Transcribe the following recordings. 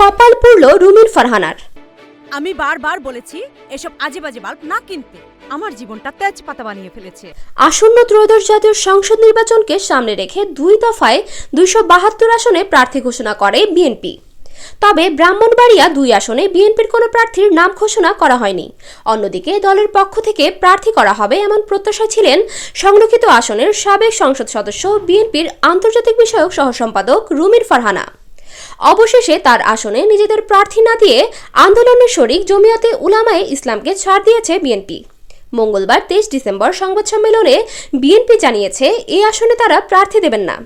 কপাল পুরল রুমির ফারহানার। আমি বারবার বলেছি এসব আজে বাজে বাল্ব না কিনতে। আমার জীবনটা তেজপাতা বানিয়ে ফেলেছে। আসন্ন ত্রয়োদশ জাতীয় সংসদ নির্বাচনকে সামনে রেখে দুই দফায় দুইশো বাহাত্তর আসনে প্রার্থী ঘোষণা করে বিএনপি। তবে ব্রাহ্মণবাড়িয়া দুই আসনে বিএনপির কোনো প্রার্থীর নাম ঘোষণা করা হয়নি। অন্যদিকে দলের পক্ষ থেকে প্রার্থী করা হবে এমন প্রত্যাশা ছিলেন সংরক্ষিত আসনের সাবেক সংসদ সদস্য বিএনপির আন্তর্জাতিক বিষয়ক সহসম্পাদক রুমির ফারহানা। অবশেষে তার আসনে নিজেদের প্রার্থী না দিয়ে আন্দোলনের শরিক জমিয়তে উলামায়ে ইসলামকে ছাড় দিয়েছে বিএনপি। মঙ্গলবার তেইশ ডিসেম্বর সংবাদ সম্মেলনে বিএনপি জানিয়েছে এই আসনে তারা প্রার্থী দেবেন না।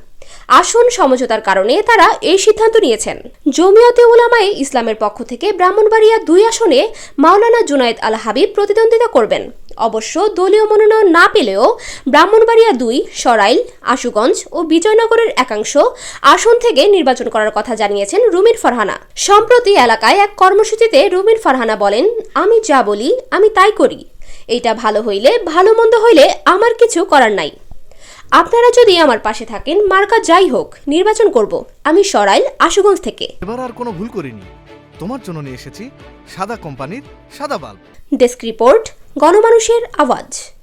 আসন সমঝোতার কারণে তারা এই সিদ্ধান্ত নিয়েছেন। জমিয়তে উলামায়ে ইসলামের পক্ষ থেকে ব্রাহ্মণবাড়িয়া দুই আসনে মাওলানা জুনায়েদ আল হাবিব প্রতিদ্বন্দ্বিতা করবেন। অবশ্য দলীয় মনোনয়ন না পেলেও ব্রাহ্মণবাড়িয়া দুই সরাইল আশুগঞ্জ ও বিজয়নগরের একাংশ আসন থেকে নির্বাচন করার কথা জানিয়েছেন রুমির ফারহানা। সম্প্রতি এলাকায় এক কর্মসূচিতে রুমির ফারহানা বলেন আমি যা বলি আমি তাই করি। এইটা ভালো হইলে ভালো মন্দ হইলে আমার কিছু করার নাই। আপনারা যদি আমার পাশে থাকেন মার্কা যাই হোক নির্বাচন করব। আমি সরাইল আশুগঞ্জ থেকে। এবার আর কোনো ভুল করিনি। তোমার জন্য নিয়ে এসেছি সাদা কোম্পানির সাদা বাল্ব। ডেস্ক রিপোর্ট গণমানুষের আওয়াজ।